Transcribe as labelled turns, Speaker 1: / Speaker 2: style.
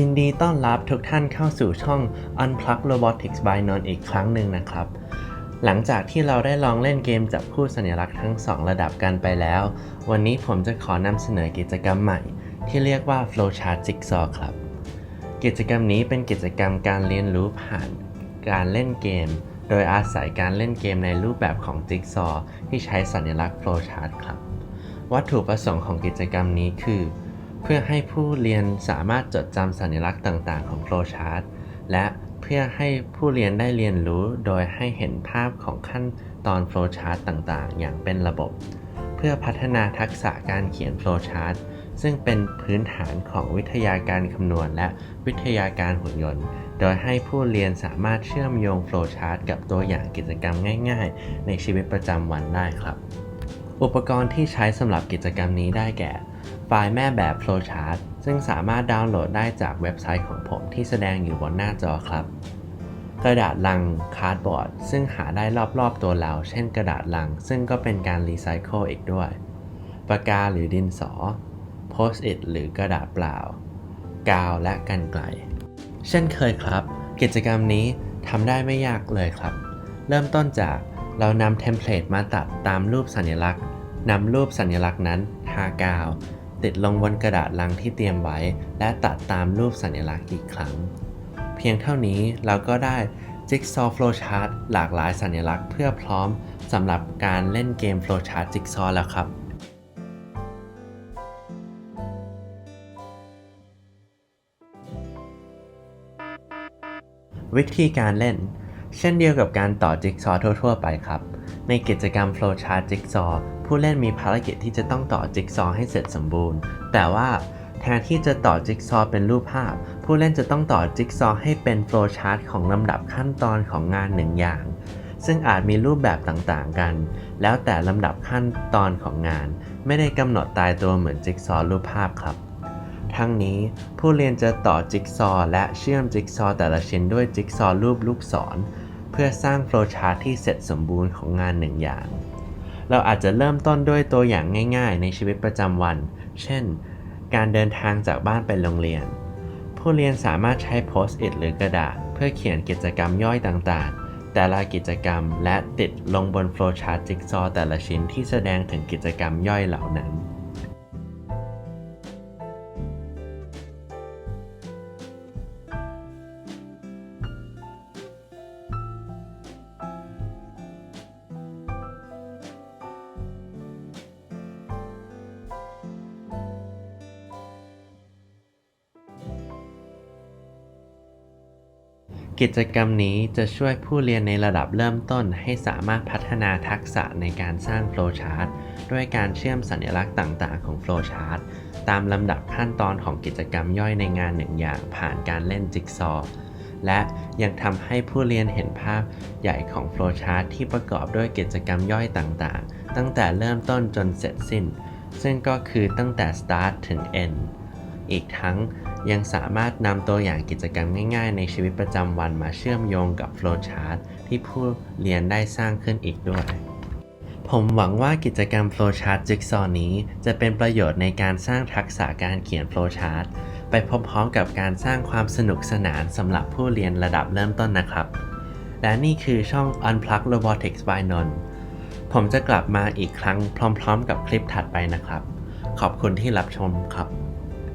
Speaker 1: ยินดีต้อนรับทุกท่านเข้าสู่ช่อง Unplug Robotics by Non อีกครั้งหนึ่งนะครับ หลังจากที่เราได้ลองเล่นเกมจับคู่สัญลักษณ์ทั้ง 2 ระดับกันไปแล้ว วันนี้ผมจะขอนำเสนอกิจกรรมใหม่ ที่เรียกว่า Flowchart Jigsaw ครับ กิจกรรมนี้เป็นกิจกรรมการเรียนรู้ผ่านการเล่นเกม โดยอาศัยการเล่นเกมในรูปแบบของจิ๊กซอที่ใช้สัญลักษณ์ flowchart ครับ วัตถุประสงค์ของกิจกรรมนี้คือ เพื่อให้ผู้เรียนสามารถจดจำสัญลักษณ์ต่าง ๆ ของ flowchart และเพื่อให้ผู้เรียนได้เรียนรู้โดยให้เห็นภาพของขั้นตอน flowchart ต่าง ๆ อย่างเป็นระบบ เพื่อพัฒนาทักษะการเขียน flowchart ซึ่งเป็นพื้นฐานของวิทยาการคำนวณและวิทยาการหุ่นยนต์ โดยให้ผู้เรียนสามารถเชื่อมโยง flowchart กับตัวอย่างกิจกรรมง่ายๆ ในชีวิตประจำวันได้ครับ อุปกรณ์ที่ใช้สำหรับกิจกรรมนี้ได้แก่ ไฟล์แม่แบบ flowchart ซึ่งสามารถดาวน์โหลดได้จากเว็บไซต์ของผมที่แสดงอยู่บนหน้าจอครับ กระดาษลังคาร์ดบอร์ดซึ่งหาได้รอบๆตัวเรา เช่นกระดาษลัง ซึ่งก็เป็นการรีไซเคิลอีกด้วยปากกาหรือดินสอโพสต์อิทหรือกระดาษเปล่า กาวและกันไกล เช่นเคยครับ กิจกรรมนี้ทำได้ไม่ยากเลยครับ เริ่มต้นจากเรานำเทมเพลตมาตัดตามรูปสัญลักษณ์นำรูปสัญลักษณ์นั้นทากาว ติดลงบนกระดาษลังที่เตรียมไว้ และตัดตามรูปสัญลักษณ์อีกครั้ง เพียงเท่านี้เราก็ได้ Jigsaw Flowchart หลากหลายสัญลักษณ์เพื่อพร้อมสำหรับการเล่นเกม Flowchart Jigsaw แล้วครับวิธีการเล่น เช่นเดียวกับการต่อจิ๊กซอว์ทั่ว ๆ ไปครับ ในกิจกรรม Flowchart Jigsaw ผู้เล่นมีภารกิจที่จะต้องต่อจิ๊กซอให้เสร็จสมบูรณ์ แต่ว่าแทนที่จะต่อจิ๊กซอเป็นรูปภาพ ผู้เล่นจะต้องต่อจิ๊กซอให้เป็น Flowchart ของลำดับขั้นตอนของงานหนึ่งอย่าง ซึ่งอาจมีรูปแบบต่างๆกัน แล้วแต่ลำดับขั้นตอนของงาน ไม่ได้กำหนดตายตัวเหมือนจิ๊กซอรูปภาพครับ ทั้งนี้ผู้เรียนจะต่อจิ๊กซอและเชื่อมจิ๊กซอแต่ละชิ้นด้วยจิ๊กซอรูปลูกศร พื่อสร้างโฟล์ชาร์ตที่เสร็จสมบูรณ์ของงานหนึ่งอย่าง เราอาจจะเริ่มต้นด้วยตัวอย่างง่าย ๆ ในชีวิตประจำวัน เช่น การเดินทางจากบ้านไปโรงเรียน ผู้เรียนสามารถใช้โพสต์อิทหรือกระดาษ เพื่อเขียนกิจกรรมย่อยต่างๆ แต่ละกิจกรรมและติดลงบนโฟล์ชาร์ตจิ๊กซอแต่ละชิ้นที่แสดงถึงกิจกรรมย่อยเหล่านั้น กิจกรรมนี้จะช่วยผู้เรียนในระดับเริ่มต้นให้สามารถพัฒนาทักษะในการสร้างโฟล์ชาร์ตด้วยการเชื่อมสัญลักษณ์ต่างๆ ของโฟล์ชาร์ตตามลำดับขั้นตอนของกิจกรรมย่อยในงานหนึ่งอย่างผ่านการเล่นจิ๊กซอว์และยังทำให้ผู้เรียนเห็นภาพใหญ่ของโฟล์ชาร์ตที่ประกอบด้วยกิจกรรมย่อยต่างๆ ตั้งแต่เริ่มต้นจนเสร็จสิ้น ซึ่งก็คือตั้งแต่ start ถึง end อีกทั้งยังสามารถนำตัวอย่างกิจกรรมง่ายๆ ในชีวิตประจำวันมาเชื่อมโยงกับ flowchart ที่ผู้เรียนได้สร้างขึ้นอีกด้วย ผมหวังว่ากิจกรรม flowchart jigsaw นี้ จะเป็นประโยชน์ในการสร้างทักษะการเขียน flowchart ไปพร้อมๆกับการสร้างความสนุกสนานสำหรับผู้เรียนระดับเริ่มต้นนะครับ และนี่คือช่อง Unplug Robotics by Non ผมจะกลับมาอีกครั้งพร้อมๆ กับคลิปถัดไปนะครับ ขอบคุณที่รับชมครับ